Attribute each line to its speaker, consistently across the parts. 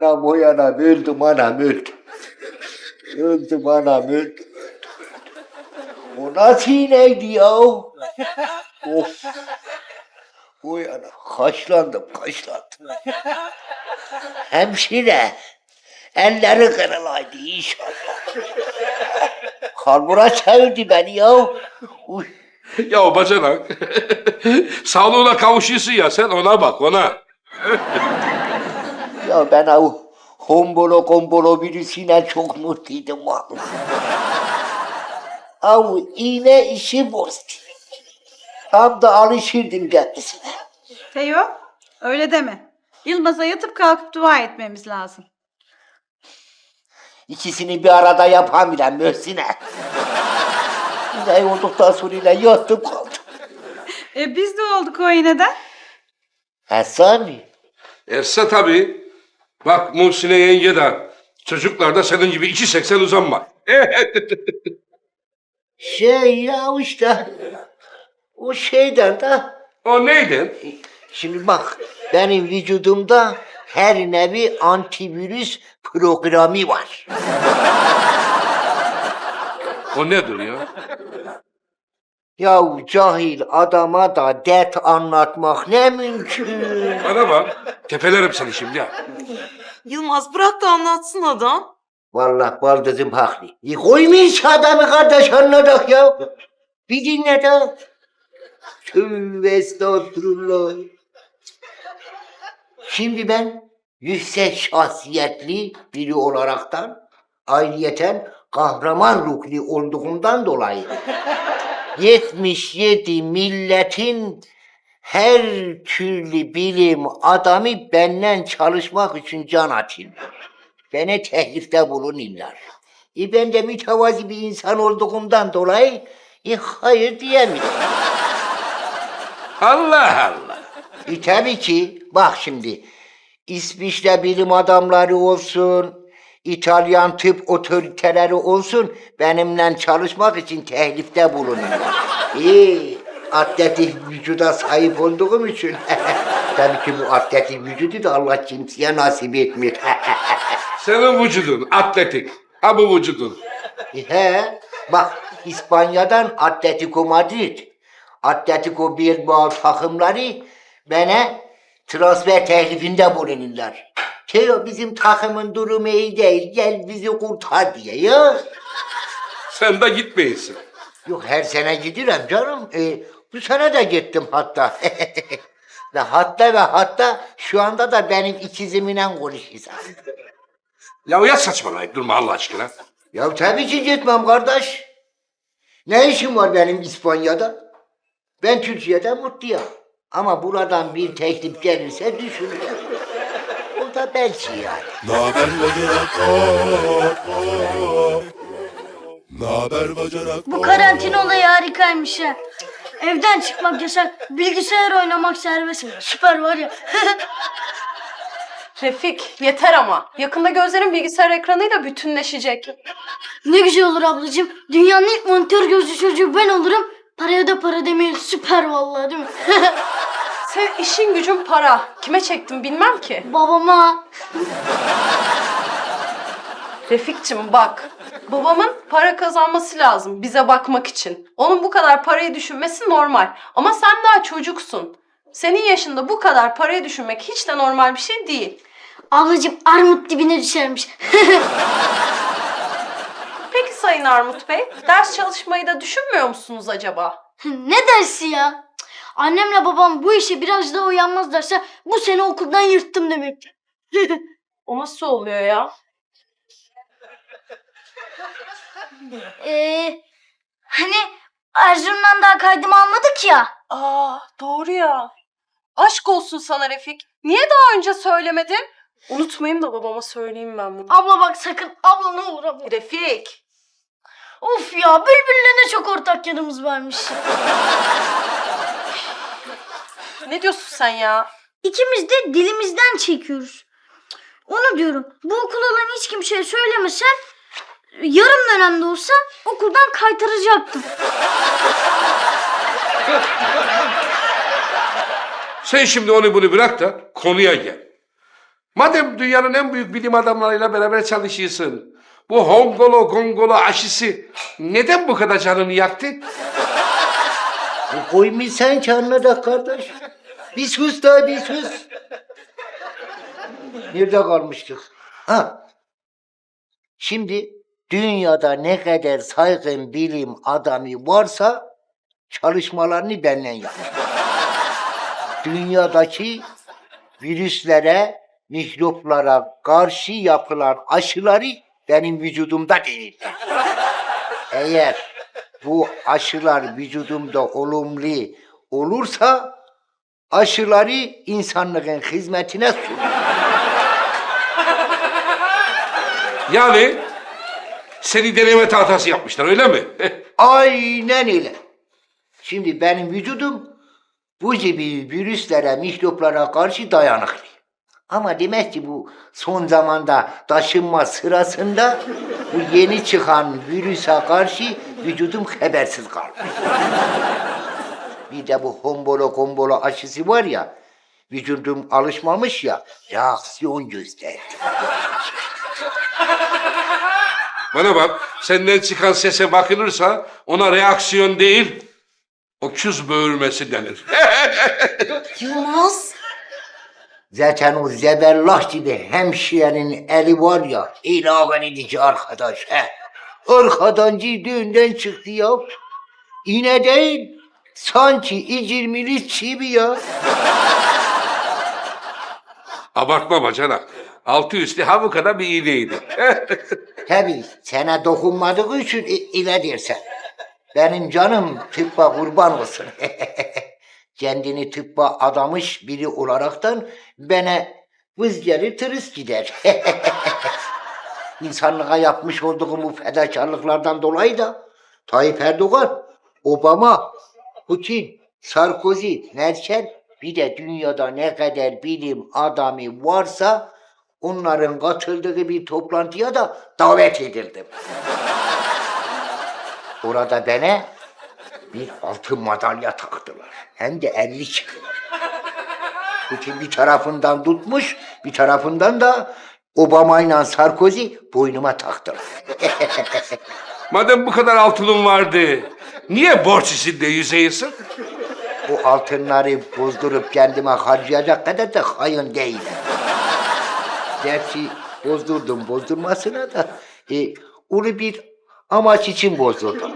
Speaker 1: Tam o yana öldüm anam öldüm. Öldüm anam öldüm. O nasıl iğneydi ya? of. O yana kaşlandım kaşlandım. Hemşire. Elleri kırılaydı inşallah. Kalbura çevirdi beni ya. Uy.
Speaker 2: Ya bacanak. Sağlığına kavuşuyorsun ya sen ona bak ona.
Speaker 1: Ya ben o hombolo kombolo birisiyle çok mutluydum vallahi. Av iğne işi bozdu. Tam da alışırdım kendisine.
Speaker 3: Teo, öyle deme. Yılmaz'a yatıp kalkıp dua etmemiz lazım.
Speaker 1: İkisini bir arada yapamıyorum Möhsin'e. Ne olduktan sonra yattım kaldım.
Speaker 3: E biz de olduk o iğneden.
Speaker 1: Hasan
Speaker 2: Erse tabii. Bak Muhsine yenge de çocuklar da senin gibi 2.80 uzanma.
Speaker 1: şey ya işte o şeyden de
Speaker 2: o neydi?
Speaker 1: Şimdi bak benim vücudumda her nevi antivirüs programı var.
Speaker 2: O nedir ya?
Speaker 1: Ya cahil adama da dert anlatmak ne mümkün.
Speaker 2: Bana bak. Tepelerim seni şimdi ha.
Speaker 4: Yılmaz bırak da anlatsın adam.
Speaker 1: Vallahi baldızım haklı. E, koymuş adamı kardeş anladık ya. Bir dinle de. Tövbe estağfurullah. Şimdi ben yüksek şahsiyetli biri olaraktan ayrıyeten kahraman ruhlu olduğumdan dolayı 77 milletin her türlü bilim adamı benden çalışmak için can atıyor. Bana teklifte bulunurlar. E ben de mütevazi bir insan olduğumdan dolayı e, hayır diyemiyorum.
Speaker 2: Allah Allah.
Speaker 1: E tabii ki bak şimdi İsviçre bilim adamları olsun, İtalyan tıp otoriteleri olsun benimle çalışmak için teklifte bulunurlar. İyi, atletik vücuda sahip olduğum için. tabii ki bu atletik vücudu da Allah kimseye nasip etmiyor.
Speaker 2: Senin vücudun atletik. Ha bu vücudun.
Speaker 1: E, He, bak İspanya'dan Atletico Madrid, Atletico Bilbao takımları bana transfer teklifinde bulunurlar. Teo bizim takımın durumu iyi değil, gel bizi kurtar diye ya.
Speaker 2: Sen de gitmeyesin.
Speaker 1: Yok her sene gidiyorum canım. E, bu sene de gittim hatta. ve hatta ve hatta şu anda da benim ikizimle konuşuyoruz.
Speaker 2: Ya ya saçmalayıp durma Allah aşkına.
Speaker 1: Ya tabii ki gitmem kardeş. Ne işim var benim İspanya'da? Ben Türkiye'de mutluyum. Ama buradan bir teklif gelirse düşünürüm. Da belki yani.
Speaker 5: Naber bacanak hop hop. Naber bacanak
Speaker 6: Bu karantina olayı harikaymış ha. Evden çıkmak yasak, bilgisayar oynamak serbest. Süper var ya.
Speaker 4: Refik yeter ama. Yakında gözlerin bilgisayar ekranıyla bütünleşecek.
Speaker 6: ne güzel olur ablacığım. Dünyanın ilk monitör gözlü çocuğu ben olurum. Paraya da para demeyin. Süper vallahi değil mi?
Speaker 4: Sen işin gücün para. Kime çektim bilmem ki.
Speaker 6: Babama.
Speaker 4: Refikçim bak. Babamın para kazanması lazım bize bakmak için. Onun bu kadar parayı düşünmesi normal. Ama sen daha çocuksun. Senin yaşında bu kadar parayı düşünmek hiç de normal bir şey değil.
Speaker 6: Ablacığım armut dibine düşermiş.
Speaker 4: Peki Sayın Armut Bey, ders çalışmayı da düşünmüyor musunuz acaba?
Speaker 6: ne dersi ya? Annemle babam bu işe biraz daha uyanmazlarsa bu sene okuldan yırttım demek.
Speaker 4: O nasıl oluyor ya?
Speaker 6: Ee, hani Erzurum'dan daha kaydımı almadık ya.
Speaker 4: Aa, doğru ya. Aşk olsun sana Refik. Niye daha önce söylemedin? Unutmayayım da babama söyleyeyim ben bunu.
Speaker 6: Abla bak sakın. Abla ne olur abla.
Speaker 4: Refik.
Speaker 6: Of ya Bülbül'le ne çok ortak yanımız varmış.
Speaker 4: Ne diyorsun sen ya?
Speaker 6: İkimiz de dilimizden çekiyoruz. Onu diyorum. Bu okul olan hiç kimseye söylemesen yarım dönemde olsa okuldan kaytaracaktım.
Speaker 2: Sen şimdi onu bunu bırak da konuya gel. Madem dünyanın en büyük bilim adamlarıyla beraber çalışıyorsun, bu Hongolo Gongolo aşısı neden bu kadar canını yaktı?
Speaker 1: Bu koymuş sen canına da kardeş. Bir sus da bir sus. Nerede kalmıştık? Ha. Şimdi dünyada ne kadar saygın bilim adamı varsa çalışmalarını benden yap. Dünyadaki virüslere, mikroplara karşı yapılan aşıları benim vücudumda değil. Eğer bu aşılar vücudumda olumlu olursa aşıları insanlığın hizmetine sun.
Speaker 2: Yani seni deneme tahtası yapmışlar öyle mi?
Speaker 1: Aynen öyle. Şimdi benim vücudum bu gibi virüslere, mikroplara karşı dayanıklı. Ama demek ki bu son zamanda taşınma sırasında bu yeni çıkan virüse karşı vücudum habersiz kalmış. Bir de bu hombolo kombolo aşısı var ya, vücudum alışmamış ya, reaksiyon gösterdi.
Speaker 2: Bana bak senden çıkan sese bakılırsa ona reaksiyon değil, öküz böğürmesi denir.
Speaker 4: Yılmaz.
Speaker 1: Zaten o zebellah gibi hemşirenin eli var ya, ilaven edici arkadaş he. Arkadan düğünden çıktı ya. İğne değil, sanki icirmili çivi ya.
Speaker 2: Abartma bacana. Altı üstü ha bu kadar bir iğneydi.
Speaker 1: Tabii sana dokunmadığı için i- ile dersen. Benim canım tıbba kurban olsun. Kendini tıbba adamış biri olaraktan bana vız gelir tırıs gider. İnsanlığa yapmış olduğum bu fedakarlıklardan dolayı da Tayyip Erdoğan, Obama, Putin, Sarkozy, Merkel bir de dünyada ne kadar bilim adamı varsa onların katıldığı bir toplantıya da davet edildim. Orada bana bir altın madalya taktılar. Hem de 50 kilo. Putin bir tarafından tutmuş, bir tarafından da Obama ile Sarkozy boynuma taktılar.
Speaker 2: Madem bu kadar altının vardı, niye borç içinde yüzeyisin?
Speaker 1: O altınları bozdurup kendime harcayacak kadar da hayın değilim. Gerçi bozdurdum bozdurmasına da e, onu bir amaç için bozdurdum.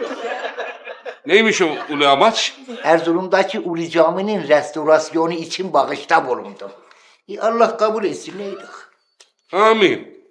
Speaker 2: Neymiş o ulu amaç?
Speaker 1: Erzurum'daki Ulu Cami'nin restorasyonu için bağışta bulundum. E, Allah kabul etsin neydik?
Speaker 2: Amin.